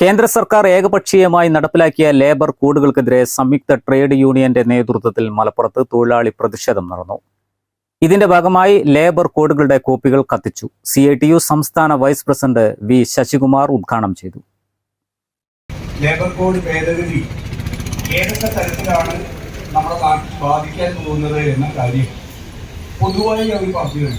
കേന്ദ്ര സർക്കാർ ഏകപക്ഷീയമായി നടപ്പിലാക്കിയ ലേബർ കോഡുകൾക്കെതിരെ സംയുക്ത ട്രേഡ് യൂണിയന്റെ നേതൃത്വത്തിൽ മലപ്പുറത്ത് തൊഴിലാളി പ്രതിഷേധം നടന്നു. ഇതിന്റെ ഭാഗമായി ലേബർ കോഡുകളുടെ കോപ്പികൾ കത്തിച്ചു. സി ഐ ടി യു സംസ്ഥാന വൈസ് പ്രസിഡന്റ് വി ശശികുമാർ ഉദ്ഘാടനം ചെയ്തു. ലേബർ കോഡ് ഭേദഗതി ഏതൊക്കെ തരത്തിലാണ് നമ്മുടെ ബാധിക്കാൻ പോകുന്നത് എന്ന കാര്യം പൊതുവായി അവർ പറഞ്ഞു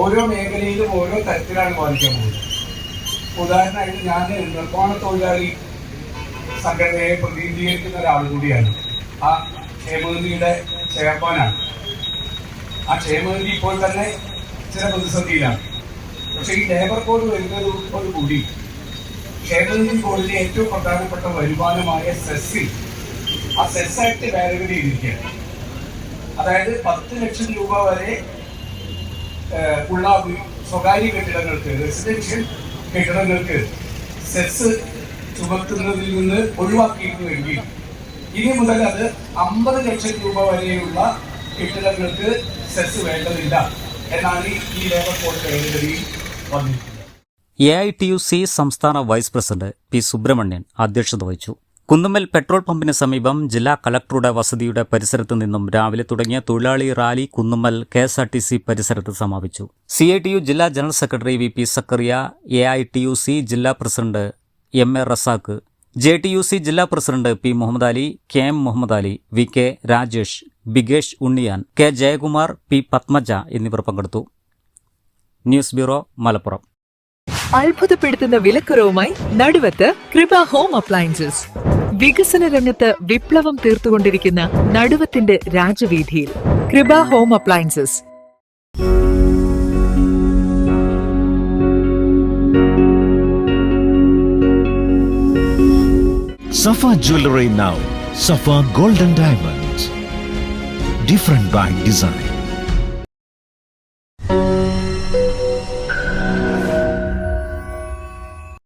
ഓരോ മേഖലയിലും ഓരോ തരത്തിലാണ് ബാധിക്കാൻ പോകുന്നത്. ഉദാഹരണമായിട്ട് ഞാൻ നിർമ്മാണ തൊഴിലാളി സംഘടനയെ പ്രതിനിധീകരിക്കുന്ന ഒരാൾ കൂടിയാണ്. ആ ക്ഷേമനിധിയുടെ ചെയർമാനാണ്. ആ ക്ഷേമനിധി ഇപ്പോൾ തന്നെ ചില പ്രതിസന്ധിയിലാണ്. പക്ഷേ ഈ ലേബർ കോഡ് വരുന്നതോട് കൂടി ക്ഷേമനിധി ബോർഡിലെ ഏറ്റവും പ്രധാനപ്പെട്ട വരുമാനമായ സെസ്സിൽ ആ സെസ് ആക്ട് ഭേദഗതി ചെയ്തിരിക്കുകയാണ് അതായത് പത്ത് ലക്ഷം രൂപ വരെ ഉള്ള സ്വകാര്യ കെട്ടിടങ്ങൾക്ക് റെസിഡൻഷ്യൽ കെട്ടിടങ്ങൾക്ക് സെസ് ചുമത്തുന്നതിൽ നിന്ന് ഒഴിവാക്കിയിരുന്നുവെങ്കിൽ ഇനി മുതൽ അത് അമ്പത് ലക്ഷം രൂപ വരെയുള്ള കെട്ടിടങ്ങൾക്ക് സെസ് വേണ്ടതില്ല എന്നാണ് ഈ- ലേബർ കോഡ് ഭേദഗതിയിൽ വന്നിരിക്കുന്നത്. A I T U C സംസ്ഥാന വൈസ് പ്രസിഡന്റ് പി സുബ്രഹ്മണ്യൻ അധ്യക്ഷത വഹിച്ചു. കുന്നുമ്മൽ പെട്രോൾ പമ്പിന് സമീപം ജില്ലാ കളക്ടറുടെ വസതിയുടെ പരിസരത്ത് നിന്നും രാവിലെ തുടങ്ങിയ തൊഴിലാളി rally Kunnummal K S R T C പരിസരത്ത് സമാപിച്ചു. സി ഐ ടി യു ജില്ലാ general secretary V P Zakaria A I T U C ജില്ലാ president M A Razak J T U C ജില്ലാ president P Muhammad Ali K M Muhammad Ali V K Rajesh Bigesh Unniyan K Jayakumar P Padmaja എന്നിവർ പങ്കെടുത്തു. News bureau Malappuram. അത്ഭുതപ്പെടുത്തുന്ന വിലക്കുറവുമായി നടുവത്ത് കൃപ home appliances. വികസന രംഗത്ത് വിപ്ലവം തീർത്തുകൊണ്ടിരിക്കുന്ന നടുവത്തിന്റെ രാജവീഥിയിൽ. Kripa home appliances. Safa jewellery now Safa golden diamond different by design